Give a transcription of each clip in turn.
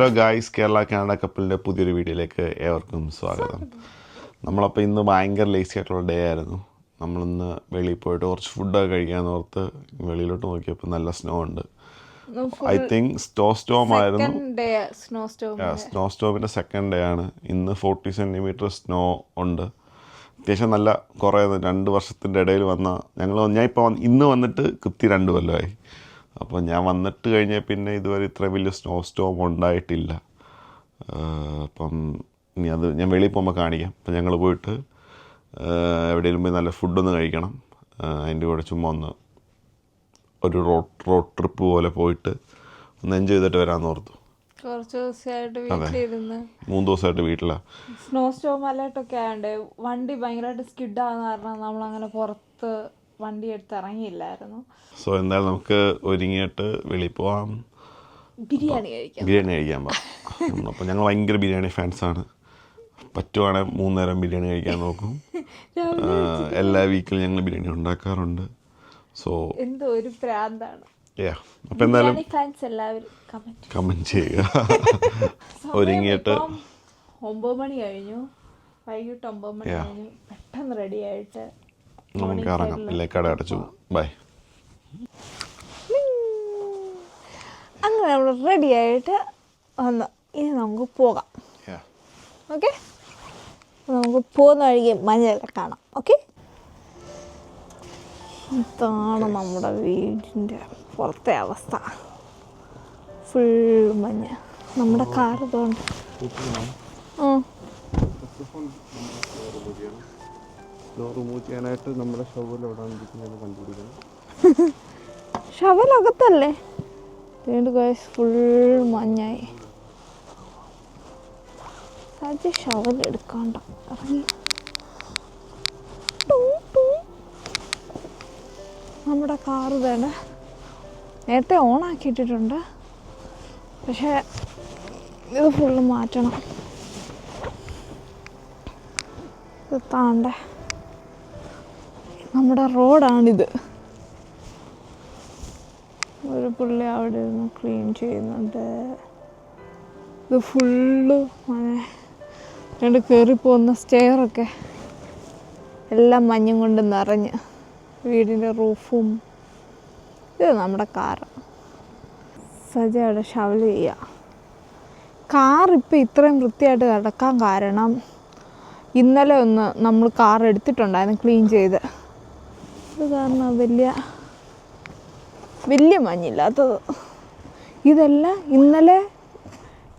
Hello guys Kerala Canada കപ്പിളിന്റെ പുതിയൊരു വീഡിയോയിലേക്ക് ഏവർക്കും സ്വാഗതം. നമ്മളപ്പോൾ ഇന്ന് ഭയങ്കര ലേസി ആയിട്ടുള്ള ഡേ ആയിരുന്നു. നമ്മളിന്ന് വെളിയിൽ പോയിട്ട് കുറച്ച് ഫുഡൊക്കെ കഴിക്കാൻ ഓർത്ത് വെളിയിലോട്ട് നോക്കിയപ്പോൾ നല്ല സ്നോ ഉണ്ട്. ഐ തിങ്ക് സ്നോ സ്റ്റോം ആയിരുന്നു. സ്നോ സ്റ്റോം സ്നോ സ്റ്റോമിന്റെ സെക്കൻഡ് ഡേ ആണ്. ഇന്ന് ഫോർട്ടി സെന്റിമീറ്റർ സ്നോ ഉണ്ട്. അത്യാവശ്യം നല്ല കുറേ രണ്ട് വർഷത്തിന്റെ ഇടയിൽ വന്ന ഞങ്ങൾ ഞാൻ ഇപ്പോൾ ഇന്ന് വന്നിട്ട് കൃത്യ രണ്ട് കൊല്ലമായി. അപ്പോൾ ഞാൻ വന്നിട്ട് കഴിഞ്ഞ പിന്നെ ഇതുവരെ ഇത്ര വലിയ സ്നോ സ്റ്റോം ഉണ്ടായിട്ടില്ല. അപ്പം ഇനി അത് ഞാൻ വെളിയിൽ പോകുമ്പോൾ കാണിക്കാം. അപ്പം ഞങ്ങൾ പോയിട്ട് എവിടെയെങ്കിലും പോയി നല്ല ഫുഡൊന്ന് കഴിക്കണം. അതിന്റെ കൂടെ ചുമ്മാ ഒന്ന് ഒരു റോഡ് റോഡ് ട്രിപ്പ് പോലെ പോയിട്ട് ഒന്ന് എൻജോയ് ചെയ്തിട്ട് വരാമെന്ന് ഓർത്തു. കുറച്ച് ദിവസമായിട്ട് വീട്ടിലിരുന്ന്. മൂന്ന് ദിവസമായിട്ട് വീട്ടിലാണ് സ്നോ സ്റ്റോം അലേർട്ടൊക്കെ ആയതുകൊണ്ട് വണ്ടി ഭയങ്കരമായിട്ട് സ്കിഡാകുന്ന കാരണം നമ്മൾ അങ്ങനെ പുറത്ത് വണ്ടി എടുത്ത് ഇറങ്ങിയില്ലായിരുന്നു സോ എന്തായാലും നമുക്ക് ഒരുങ്ങിയിട്ട് വെളിയിൽ പോവാം. ബിരിയാണി കഴിക്കാം. ബിരിയാണി കഴിക്കാൻ പോകാം അപ്പോൾ ഞങ്ങൾ ഭയങ്കര ബിരിയാണി ഫാൻസാണ് പറ്റുവാണെങ്കിൽ മൂന്ന് നേരം ബിരിയാണി കഴിക്കാൻ നോക്കും. എല്ലാ വീക്കിലും ഞങ്ങൾ ബിരിയാണി ഉണ്ടാക്കാറുണ്ട്. സോ എന്തോ ഒരു പ്രാന്താണ്. യാ അപ്പോൾ എന്തായാലും കമന്റ് ചെയ്യുക. ഒരുങ്ങിയിട്ട് ഒമ്പത് മണി കഴിഞ്ഞു. വൈകിട്ട് ഒമ്പത് മണി കഴിഞ്ഞു. പെട്ടെന്ന് റെഡി ആയിട്ട് നമുക്ക് ഇറങ്ങാം. ഇല്ലേ കട അടച്ചു. ബൈ. അങ്ങനെ നമ്മൾ റെഡി ആയിട്ട് വന്ന്. ഇനി നമുക്ക് പോകാം. ഓക്കെ നമുക്ക് പോകുന്ന വഴിക്ക് മഞ്ഞെല്ലാം കാണാം. ഓക്കെ ഇതാണ് നമ്മുടെ വീടിന്റെ പുറത്തെ അവസ്ഥ. ഫുൾ മഞ്ഞ്. നമ്മുടെ കാർ ഇതുകൊണ്ട്. നമ്മുടെ ഷോവിൽ എവിടെ കണ്ടുപിടിക്കണം. ഷവലകത്തല്ലേ വീണ്ടും ഗൈസ് ഫുൾ മഞ്ഞായി. സജ്ജ ഷവൽ എടുക്കാണ്ട. നമ്മുടെ കാറ് തന്നെ നേരത്തെ ഓൺ ആക്കിയിട്ടിട്ടുണ്ട്. പക്ഷേ ഇത് ഫുള്ള് മാറ്റണം. താണ്ടേ. നമ്മുടെ റോഡാണിത്. ഒരു പുള്ളി അവിടെ ഇരുന്ന് ക്ലീൻ ചെയ്യുന്നുണ്ട്. ഇത് ഫുള്ള് അങ്ങനെ രണ്ട് കയറി പോകുന്ന സ്റ്റെയറൊക്കെ എല്ലാം മഞ്ഞും കൊണ്ട് നിറഞ്ഞ്. വീടിന്റെ റൂഫും. ഇത് നമ്മുടെ കാറ്. സജ അവിടെ ഷവൽ ചെയ്യുക കാർ ഇപ്പം ഇത്രയും വൃത്തിയായിട്ട് കിടക്കാൻ കാരണം ഇന്നലെ ഒന്ന് നമ്മൾ കാർ എടുത്തിട്ടുണ്ടായിരുന്നു ക്ലീൻ ചെയ്ത്. അത് കാരണം വലിയ വലിയ മഞ്ഞില്ലാത്തത്. ഇതെല്ലാം ഇന്നലെ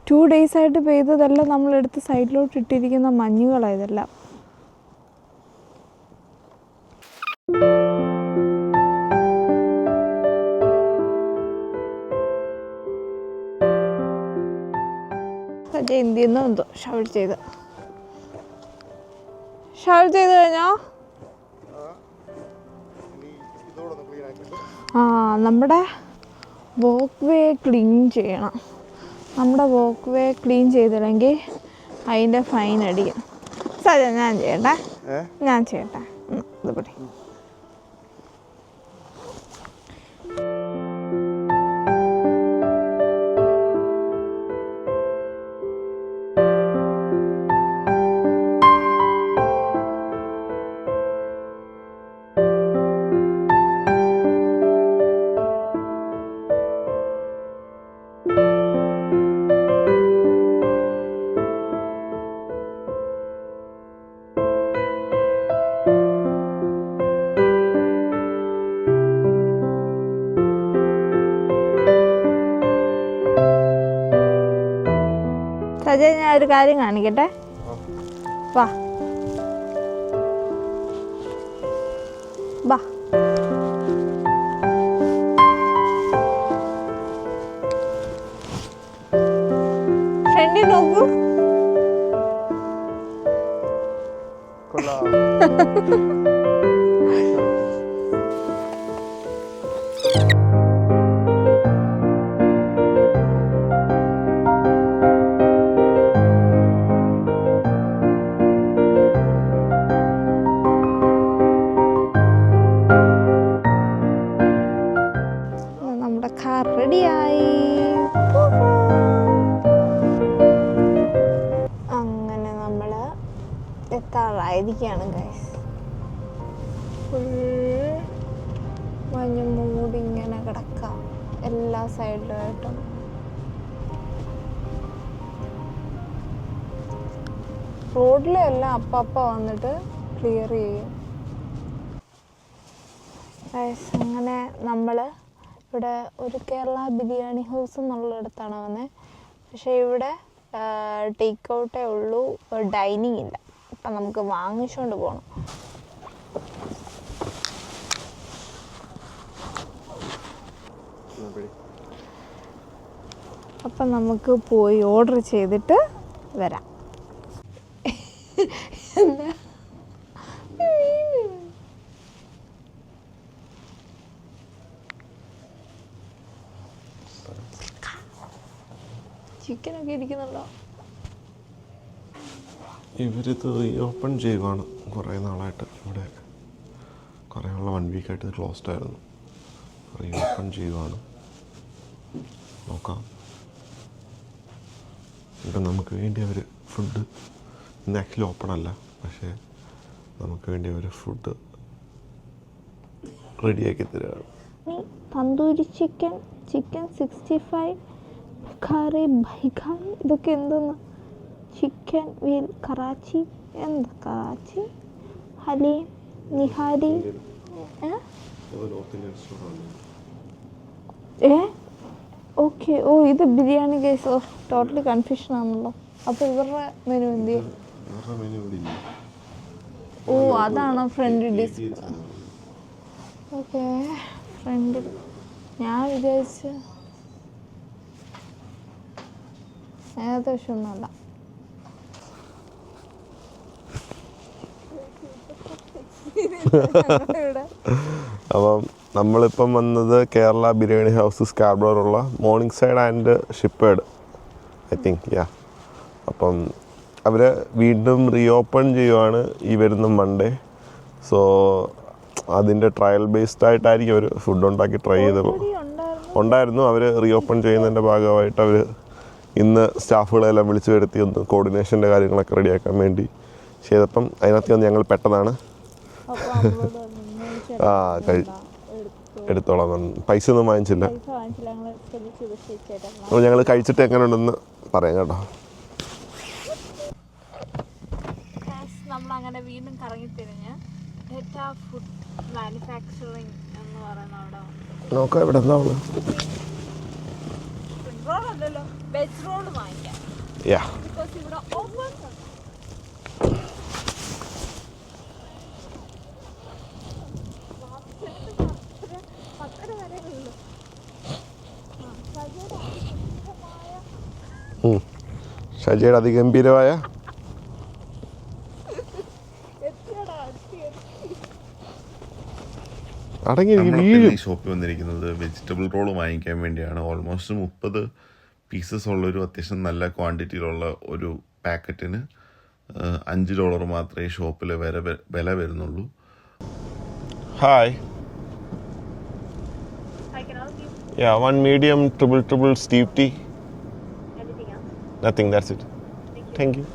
ടു ഡേയ്സ് ആയിട്ട് പെയ്തതെല്ലാം നമ്മളെടുത്ത് സൈഡിലോട്ട് ഇട്ടിരിക്കുന്ന മഞ്ഞുകളാണ് ഇതെല്ലാം ഇന്ത്യയിൽ എന്തോ ഷവർ ചെയ്ത്. ഷവർ ചെയ്ത് കഴിഞ്ഞോ നമ്മുടെ വോക്ക് വേ ക്ലീൻ ചെയ്യണം. നമ്മുടെ വോക്ക് വേ ക്ലീൻ ചെയ്തില്ലെങ്കിൽ അതിന്റെ ഫൈൻ അടിക്കും സാധ്യത ഞാൻ ചെയ്യട്ടെ. ഞാൻ ചെയ്യട്ടെ. ഇത് പിടി. സജ ഞാൻ ഒരു കാര്യം കാണിക്കട്ടെ? വാ. വാ. ഫ്രണ്ടിൽ നോക്കൂ. നമ്മുടെ എത്താറായിരിക്കുകയാണ് ഗൈസ് ഫുൾ മഞ്ഞ മൂടി ഇങ്ങനെ കിടക്കാം. എല്ലാ സൈഡിലായിട്ടും. റോഡിലെല്ലാം അപ്പപ്പ വന്നിട്ട് ക്ലിയർ ചെയ്യും. അങ്ങനെ നമ്മൾ ഇവിടെ ഒരു കേരള ബിരിയാണി ഹൗസ് എന്നുള്ളിടത്താണ് വന്നത് പക്ഷേ ഇവിടെ ടേക്ക് ഔട്ടേ ഉള്ളൂ ഡൈനിങ് ഇല്ല. അപ്പം നമുക്ക് വാങ്ങിച്ചുകൊണ്ട് പോകണം അപ്പം നമുക്ക് പോയി ഓർഡർ ചെയ്തിട്ട് വരാം. എന്താ ചിക്കനൊക്കെ ഇരിക്കുന്നുണ്ടോ? ഇവരിത് റീ ഓപ്പൺ ചെയ്യുവാണ് കുറേ നാളായിട്ട് ഇവിടെ. കുറേ ഉള്ള വൺ വീക്കായിട്ട് ഇത് ക്ലോസ്ഡ് ആയിരുന്നു. റീ ഓപ്പൺ ചെയ്യുവാണ്. നോക്കാം. ഇപ്പം നമുക്ക് വേണ്ടി അവർ ഫുഡ് ഇന്ന് ആക്ച്വലി ഓപ്പൺ അല്ല. പക്ഷേ നമുക്ക് വേണ്ടി അവർ ഫുഡ് റെഡിയാക്കി തരികയാണ് tandoori chicken chicken sixty five curry ബൈഖാൻ ഇതൊക്കെ എന്തോന്ന്? ചിക്കൻ വീൽ കറാച്ചി എന്താ കറാച്ചി? ഹലീം നിഹാരി ഏ? ഓക്കെ. ഓ ഇത് ബിരിയാണി കേസ് ടോട്ടലി കൺഫ്യൂഷൻ ആണല്ലോ. അപ്പോൾ ഇവരുടെ മെനു എന്ത് ഓ അതാണ് ഫ്രണ്ട് ഡിസ് ഓക്കെ. ഫ്രണ്ട് ഞാൻ വിചാരിച്ച ഏകദേശം ഒന്നുമല്ല. അപ്പം നമ്മളിപ്പം വന്നത് Kerala biryani house സ്കാർബോറുള്ള Morningside and Sheppard I think ya. അപ്പം അവർ വീണ്ടും റീഓപ്പൺ ചെയ്യുവാണ് ഈ വരുന്ന മൺഡേ സോ അതിന്റെ ട്രയൽ ബേസ്ഡ് ആയിട്ടായിരിക്കും അവർ ഫുഡ് ഉണ്ടാക്കി ട്രൈ ചെയ്തത്. ഉണ്ടായിരുന്നു. അവർ റീഓപ്പൺ ചെയ്യുന്നതിന്റെ ഭാഗമായിട്ട് അവർ ഇന്ന് സ്റ്റാഫുകളെല്ലാം വിളിച്ചു വരുത്തി ഒന്ന് കോർഡിനേഷന്റെ കാര്യങ്ങളൊക്കെ റെഡിയാക്കാൻ വേണ്ടി ചെയ്തപ്പം അതിനകത്ത് വന്ന് ഞങ്ങൾ പെട്ടതാണ്. ആ കഴി എടുത്തു എടുത്തോളാം. പൈസ ഒന്നും വാങ്ങിച്ചില്ല. അപ്പോൾ ഞങ്ങൾ കഴിച്ചിട്ട് എങ്ങനെ ഉണ്ടെന്ന് പറയാം കേട്ടോ. നമ്മൾ അങ്ങനെ വീണ്ടും കറങ്ങി തിരിഞ്ഞ് ഫുഡ് മാനുഫാക്ചറിങ് എന്ന് പറയുന്ന അവിടെ. നോക്കാം ഇവിടെ എന്താ ഉള്ളത് റോൾ അല്ലല്ലോ വെജ് റോൾ വാങ്ങിക്കാം ഇവിടെ ഓപ്പൺ പത്തര വരെ ഉള്ളു ഷജിയുടെ അതിഗംഭീരമായ അടങ്ങി വീഴും. ഷോപ്പിൽ വന്നിരിക്കുന്നത് വെജിറ്റബിൾ റോൾ വാങ്ങിക്കാൻ വേണ്ടിയാണ്. ഓൾമോസ്റ്റ് മുപ്പത് പീസസ് ഉള്ളൊരു അത്യാവശ്യം നല്ല ക്വാണ്ടിറ്റിയിലുള്ള ഒരു പാക്കറ്റിന് അഞ്ച് ഡോളർ മാത്രമേ ഷോപ്പിലെ ഷോപ്പിൽ വില വില വരുന്നുള്ളൂ. Hi ya one medium triple ya one medium nothing that's it thank you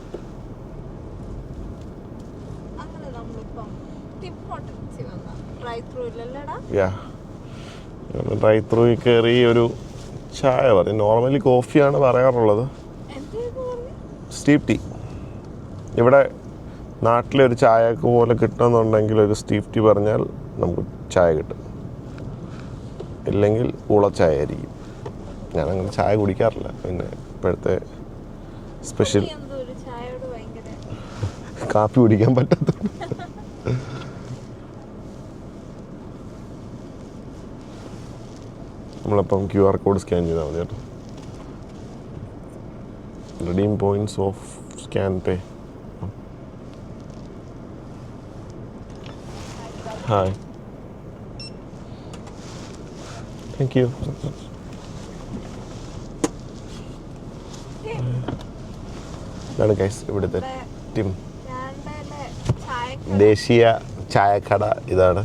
drive through കയറി ഒരു ചായ പറയും നോർമലി കോഫിയാണ് പറയാറുള്ളത്. എന്തായിരുന്നു ടീ ഇവിടെ നാട്ടിലെ ഒരു ചായക്ക് പോലെ കിട്ടണമെന്നുണ്ടെങ്കിൽ ഒരു സ്റ്റീവ് ടീ പറഞ്ഞാൽ നമുക്ക് ചായ കിട്ടും. ഇല്ലെങ്കിൽ ഉളച്ചായ ആയിരിക്കും. ഞാനങ്ങനെ ചായ കുടിക്കാറില്ല. പിന്നെ ഇപ്പോഴത്തെ സ്പെഷ്യൽ കാപ്പി കുടിക്കാൻ പറ്റാത്ത നമ്മളപ്പം ക്യു ആർ കോഡ് സ്കാൻ ചെയ്താൽ മതി കേട്ടോ. Redeem points of scan pay hi thank you ഇതാണ് ഗൈസ് ഇവിടുത്തെ ടിം ദേശീയ ചായക്കട ഇതാണ്.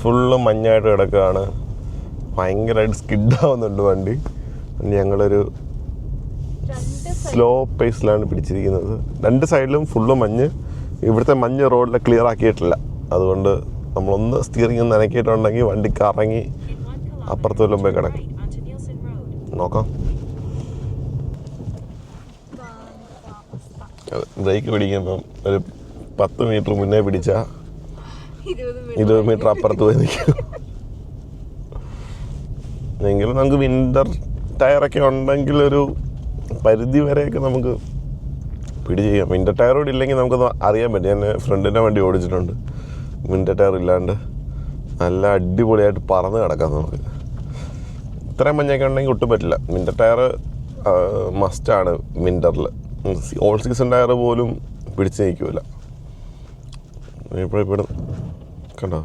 ഫുള്ള് മഞ്ഞായിട്ട് കിടക്കുകയാണ് ഭയങ്കരമായിട്ട് സ്കിഡ് ആവുന്നുണ്ട് വണ്ടി ഞങ്ങളൊരു സ്ലോ പേസിലാണ് പിടിച്ചിരിക്കുന്നത്. രണ്ട് സൈഡിലും ഫുള്ള് മഞ്ഞ്. ഇവിടുത്തെ മഞ്ഞ് റോഡിൽ ക്ലിയർ ആക്കിയിട്ടില്ല. അതുകൊണ്ട് നമ്മളൊന്ന് സ്റ്റിയറിംഗ് ഒന്ന് അനക്കിയിട്ടുണ്ടെങ്കിൽ വണ്ടി കറങ്ങി അപ്പുറത്തോലും പോയി കിടക്കും. നോക്കാം. ബ്രേക്ക് പിടിക്കുമ്പം ഒരു പത്ത് മീറ്റർ മുന്നേ പിടിച്ച ഇരുപത് മീറ്റർ അപ്പുറത്ത് പോയി നിൽക്കും എങ്കിലും നമുക്ക് വിന്റർ ടയറൊക്കെ ഉണ്ടെങ്കിൽ ഒരു പരിധി വരെയൊക്കെ നമുക്ക് പിടി ചെയ്യാം. വിന്റർ ടയർ കൂടി ഇല്ലെങ്കിൽ നമുക്കത് അറിയാൻ പറ്റും. ഞാൻ ഫ്രണ്ടിന്റെ വണ്ടി ഓടിച്ചിട്ടുണ്ട്. വിന്റർ ടയർ ഇല്ലാണ്ട് നല്ല അടിപൊളിയായിട്ട് പറന്ന് കിടക്കാം നമുക്ക്. ഇത്രയും മഞ്ഞൊക്കെ ഉണ്ടെങ്കിൽ ഒട്ടും പറ്റില്ല. വിന്റർ ടയർ മസ്റ്റാണ് വിന്ററിൽ ഓൾ സീസൺ ടയർ പോലും പിടിച്ച് നിൽക്കില്ല ഇപ്പോഴും കണ്ടോ?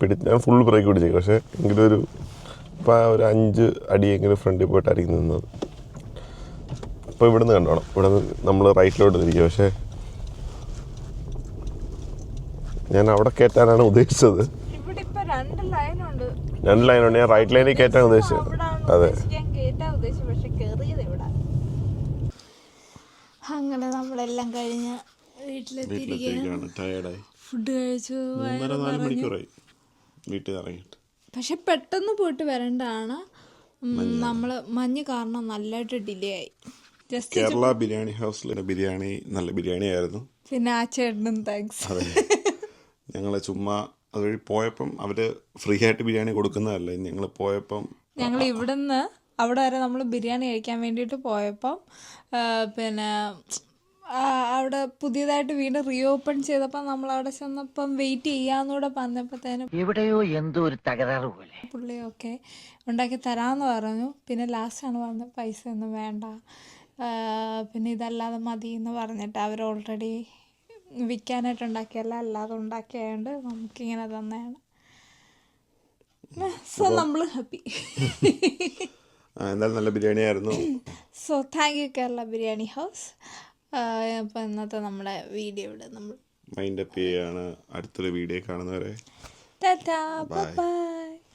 പിടി ഞാൻ ഫുൾ ബ്രേക്ക് പിടിച്ചേക്കും പക്ഷേ എങ്കിലും ഒരു ഇപ്പം ഒരു അഞ്ച് അടിയെങ്കിലും ഫ്രണ്ടിൽ പോയിട്ടായിരിക്കും നിന്നത്. ഇപ്പോൾ ഇവിടുന്ന് കണ്ടോണം. ഇവിടെ നമ്മൾ റൈറ്റിലോട്ട് തിരിക്കുക പക്ഷേ ഞാൻ അവിടെ കയറ്റാനാണ് ഉദ്ദേശിച്ചത്. രണ്ട് ലൈനുണ്ട് ഉണ്ട്. ഞാൻ റൈറ്റ് ലൈനിൽ കയറ്റാൻ ഉദ്ദേശിച്ചത്. അതെ. അങ്ങനെ നമ്മളെല്ലാം കഴിഞ്ഞ വീട്ടിലെത്തിയിരിക്കുകയാണ്. ഫുഡ് കഴിച്ചു മണിക്കൂറായി. വീട്ടിൽ ഇറങ്ങിയിട്ട്. പക്ഷെ പെട്ടെന്ന് പോയിട്ട് വരേണ്ടതാണ്. നമ്മൾ മഞ്ഞ് കാരണം നല്ലതായിട്ട് ഡിലേ ആയി. ജസ്റ്റ് കേരള ബിരിയാണി ഹൗസിലെ ബിരിയാണി നല്ല ബിരിയാണി ആയിരുന്നു പിന്നെ ആ ചേട്ടനും താങ്ക്സ് ഞങ്ങളെ ചുമ്മാ അതുവഴി പോയപ്പം അവർ ഫ്രീ ആയിട്ട് ബിരിയാണി കൊടുക്കുന്നതല്ല? ഞങ്ങൾ പോയപ്പം ഞങ്ങൾ ഇവിടുന്ന് അവിടെ വരെ നമ്മൾ ബിരിയാണി കഴിക്കാൻ വേണ്ടിയിട്ട് പോയപ്പം പിന്നെ അവിടെ പുതിയതായിട്ട് വീണ്ടും റീ ഓപ്പൺ ചെയ്തപ്പോൾ നമ്മൾ അവിടെ ചെന്നപ്പം വെയിറ്റ് ചെയ്യാന്നൂടെ പറഞ്ഞപ്പോഴത്തേനും എവിടെയോ എന്തോ ഒരു തകരാറ് പോലെ. പുള്ളിയൊക്കെ ഉണ്ടാക്കി തരാമെന്ന് പറഞ്ഞു. പിന്നെ ലാസ്റ്റ് ആണ് പറഞ്ഞത് പൈസ ഒന്നും വേണ്ട പിന്നെ ഇതല്ലാതെ മതി എന്ന് പറഞ്ഞിട്ട് അവർ ഓൾറെഡി വിൽക്കാനായിട്ട് ഉണ്ടാക്കിയല്ല അല്ലാതെ ഉണ്ടാക്കിയതുകൊണ്ട് നമുക്കിങ്ങനെ തന്നെയാണ്. സോ നമ്മൾ ഹാപ്പി എന്തായാലും നല്ല ബിരിയാണി ആയിരുന്നു so thank you Kerala biryani house അപ്പോൾ ഇന്നത്തെ നമ്മുടെ വീഡിയോ ഇവിടെ നമ്മൾ മൈൻഡ് അപ്പ് ചെയ്യാണ് അടുത്തൊരു വീഡിയോ കാണുന്നവരെ. ബൈ